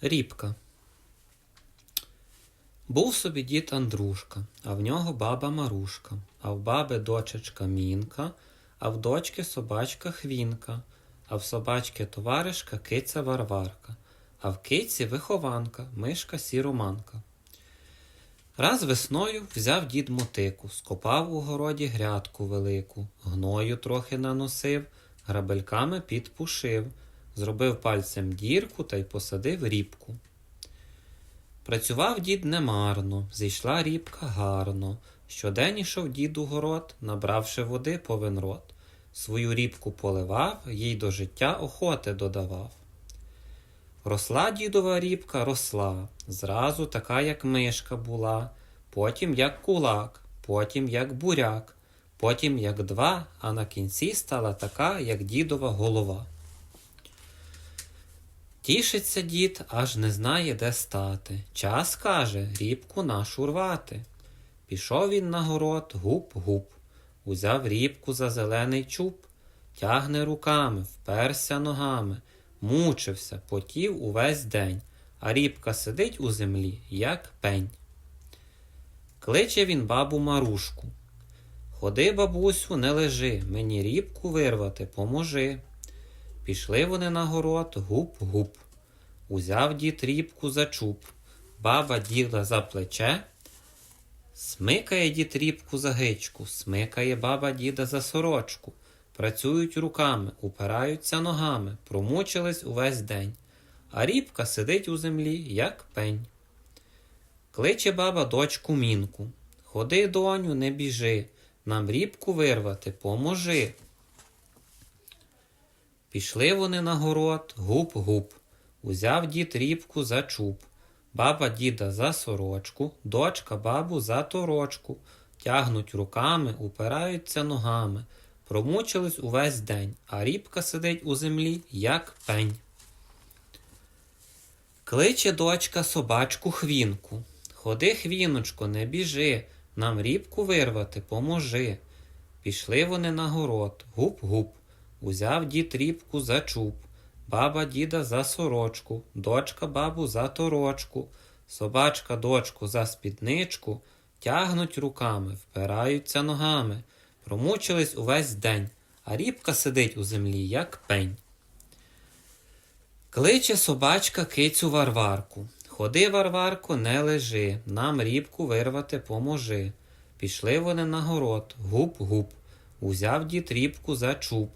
Рібка. Був собі дід Андрушка, а в нього баба Марушка, а в баби дочечка Мінка, а в дочки собачка Хвінка, а в собачки товаришка киця Варварка, а в киці вихованка, мишка сіроманка. Раз весною взяв дід мотику, скопав у городі грядку велику, гною трохи наносив, грабельками підпушив, зробив пальцем дірку та й посадив рібку. Працював дід немарно, зійшла рібка гарно. Щодень ішов дід у город, набравши води повен рот. Свою рібку поливав, їй до життя охоти додавав. Росла дідова рібка, росла, зразу така, як мишка була, потім як кулак, потім як буряк, потім як два, а на кінці стала така, як дідова голова. Тішиться дід, аж не знає, де стати. Час каже, рібку нашу рвати. Пішов він на город, гуп-гуп, узяв рібку за зелений чуб, тягне руками, вперся ногами, мучився, потів увесь день, а рібка сидить у землі, як пень. Кличе він бабу Марушку. Ходи, бабусю, не лежи, мені рібку вирвати, поможи. Пішли вони на город, гуп-гуп. Узяв дід рібку за чуб, баба діда за плече. Смикає дід рібку за гичку, смикає баба діда за сорочку. Працюють руками, упираються ногами, промучились увесь день, а рібка сидить у землі, як пень. Кличе баба дочку мінку. Ходи, доню, не біжи, нам рібку вирвати, поможи. Пішли вони на город, гуп-гуп. Узяв дід рібку за чуб, баба діда за сорочку, дочка бабу за торочку. Тягнуть руками, упираються ногами. Промучились увесь день, а рібка сидить у землі, як пень. Кличе дочка собачку хвінку. Ходи, хвіночко, не біжи, нам рібку вирвати, поможи. Пішли вони на город, гуп-гуп. Узяв дід рібку за чуб, баба діда за сорочку, дочка бабу за торочку, собачка дочку за спідничку, тягнуть руками, впираються ногами, промучились увесь день, а рібка сидить у землі, як пень. Кличе собачка кицю Варварку. Ходи, Варварко, не лежи, нам рібку вирвати поможи. Пішли вони на город, гуп-гуп. Узяв дід рібку за чуб,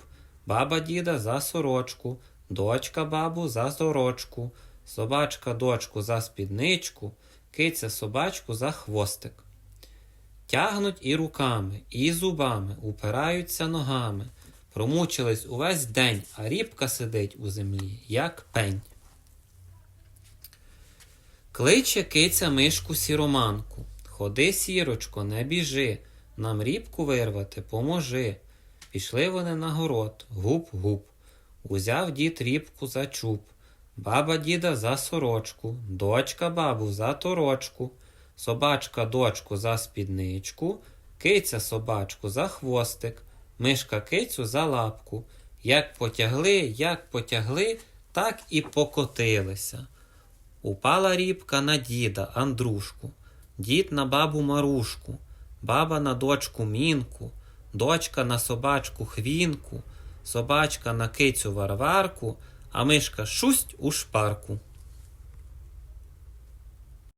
баба діда за сорочку, дочка бабу за сорочку, собачка дочку за спідничку, киця собачку за хвостик. Тягнуть і руками, і зубами, упираються ногами, промучились увесь день, а рібка сидить у землі, як пень. Кличе киця мишку сіроманку. Ходи, сірочко, не біжи, нам рібку вирвати, поможи. Пішли вони на город, гуп-гуп. Узяв дід рібку за чуб, баба діда за сорочку, дочка бабу за торочку, собачка дочку за спідничку, киця собачку за хвостик, мишка кицю за лапку. Як потягли, як потягли, так і покотилися. Упала рібка на діда Андрушку, дід на бабу Марушку, баба на дочку Мінку, дочка на собачку Хвінку, собачка на кицю Варварку, а мишка шусть у шпарку.